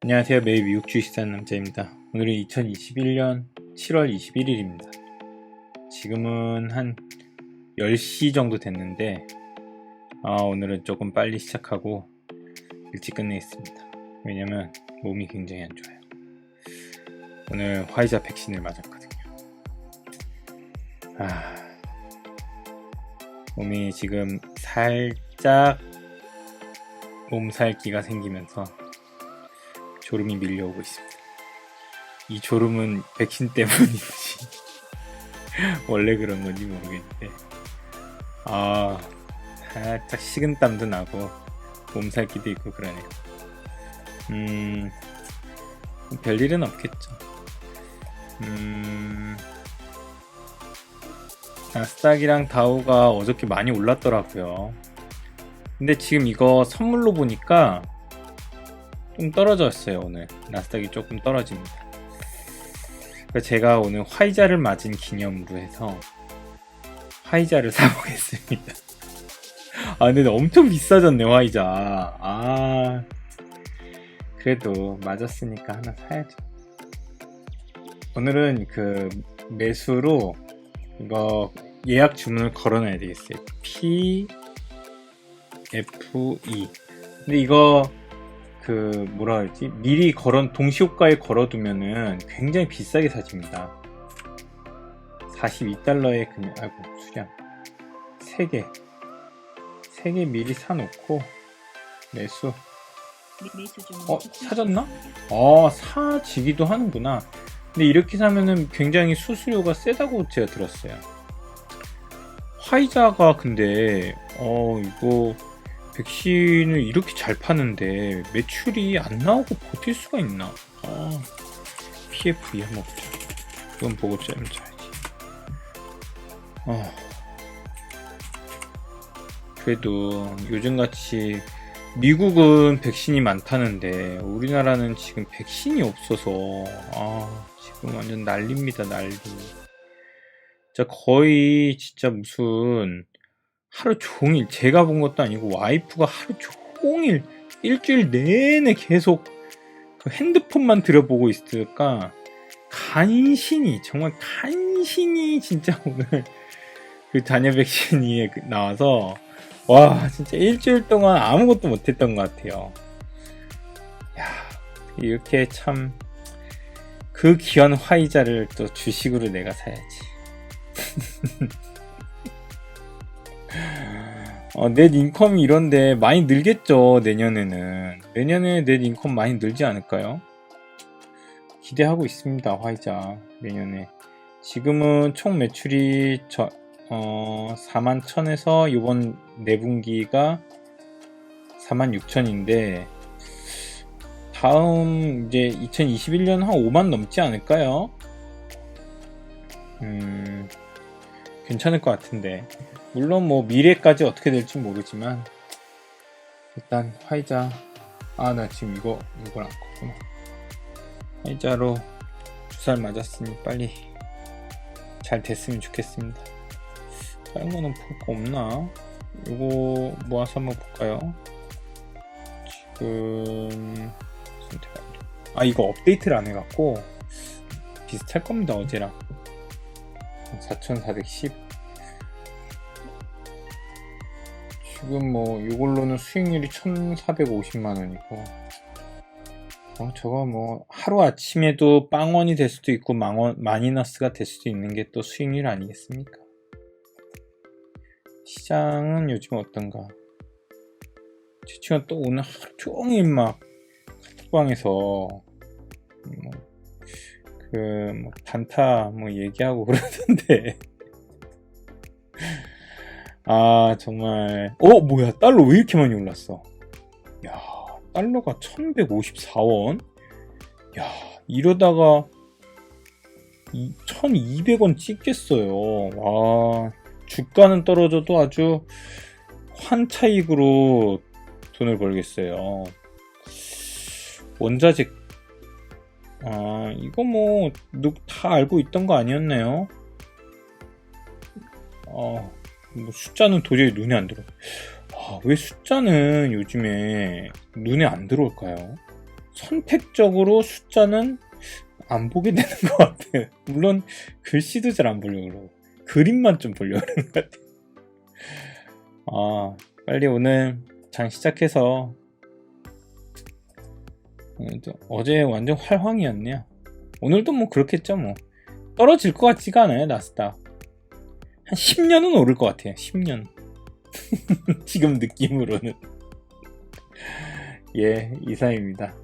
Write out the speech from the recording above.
안녕하세요. 매일 미국 주식 사는 남자입니다. 오늘은 2021년 7월 21일입니다. 지금은 한 10시 정도 됐는데, 아, 오늘은 조금 빨리 시작하고 일찍 끝내겠습니다. 왜냐면 몸이 굉장히 안 좋아요. 오늘 화이자 백신을 맞았거든요. 아, 몸이 지금 살짝 몸살기가 생기면서 졸음이 밀려오고 있습니다. 이 졸음은 백신 때문인지 원래 그런 건지 모르겠는데 아 살짝 식은땀도 나고 몸살기도 있고 그러네요. 음 별일은 없겠죠. 음 나스닥이랑 다우가 어저께 많이 올랐더라고요. 근데 지금 이거 선물로 보니까 좀 떨어졌어요 오늘. 나스닥이 조금 떨어집니다. 그래서 제가 오늘 화이자를 맞은 기념으로 해서 화이자를 사보겠습니다. 아 근데 엄청 비싸졌네 화이자. 아. 그래도 맞았으니까 하나 사야죠. 오늘은 그 매수로 이거 예약 주문을 걸어놔야 되겠어요. P F E. 근데 이거 그 뭐라 그러지? 미리 걸어 동시호가에 걸어두면은 굉장히 비싸게 사집니다. 42달러에 그냥 아이고 수량. 3개. 3개 미리 사놓고 매수. 어 사졌나? 어 사지기도 하는구나. 근데 이렇게 사면은 굉장히 수수료가 세다고 제가 들었어요. 화이자가 근데 어 이거 백신을 이렇게 잘 파는데 매출이 안 나오고 버틸 수가 있나? 아, PFE 한번 보자. 이건 보고 짜야지. 아, 그래도 요즘같이 미국은 백신이 많다는데 우리나라는 지금 백신이 없어서 아, 지금 완전 난립니다, 난리. 진짜 거의 진짜 무슨 하루 종일 제가 본 것도 아니고 와이프가 하루 종일 일주일 내내 계속 그 핸드폰만 들여보고 있을까 간신히 정말 간신히 진짜 오늘 그 자녀 백신이 나와서 와 진짜 일주일 동안 아무것도 못했던 것 같아요. 야 이렇게 참 그 귀한 화이자를 또 주식으로 내가 사야지. 어, 넷 인컴이 이런데 많이 늘겠죠 내년에는 내년에 넷 인컴 많이 늘지 않을까요? 기대하고 있습니다 화이자 내년에 지금은 총 매출이 저, 어, 4만 1000에서 이번 4분기가 4만 6천인데 다음 이제 2021년 한 5만 넘지 않을까요? 음 괜찮을 것 같은데 물론 뭐 미래까지 어떻게 될지 모르지만 일단 화이자. 아 나 지금 이거 이걸 안 껐구나. 화이자로 주사를 맞았으니 빨리 잘 됐으면 좋겠습니다. 다른 거는 볼 거 없나? 이거 모아서 한번 볼까요? 지금 아 이거 업데이트를 안 해갖고 비슷할 겁니다 어제랑. 4410 지금 뭐 이걸로는 수익률이 1450만 원이고 어, 저거 뭐 하루 아침에도 빵원이 될 수도 있고 망원, 마이너스가 될 수도 있는 게 또 수익률 아니겠습니까? 시장은 요즘 어떤가? 제 친구가 또 오늘 하루 종일 막 카톡방에서 뭐 그 뭐 단타 뭐 얘기하고 그러던데 아 정말. 어 뭐야 달러 왜 이렇게 많이 올랐어? 야 달러가 1154원? 야 이러다가 1200원 찍겠어요. 와 주가는 떨어져도 아주 환차익으로 돈을 벌겠어요. 원자재 아, 이거 뭐, 다 알고 있던 거 아니었나요? 어, 뭐 숫자는 도저히 눈에 안 들어. 아, 왜 숫자는 요즘에 눈에 안 들어올까요? 선택적으로 숫자는 안 보게 되는 것 같아요. 물론 글씨도 잘 안 보려고 그러고 그림만 좀 보려고 그러는 것 같아요. 아 빨리 오늘 장 시작해서 어제 완전 활황이었네요. 오늘도 뭐 그렇겠죠 뭐 떨어질 것 같지가 않아요 나스닥 한 10년은 오를 것 같아요. 10년. 지금 느낌으로는. 예 이상입니다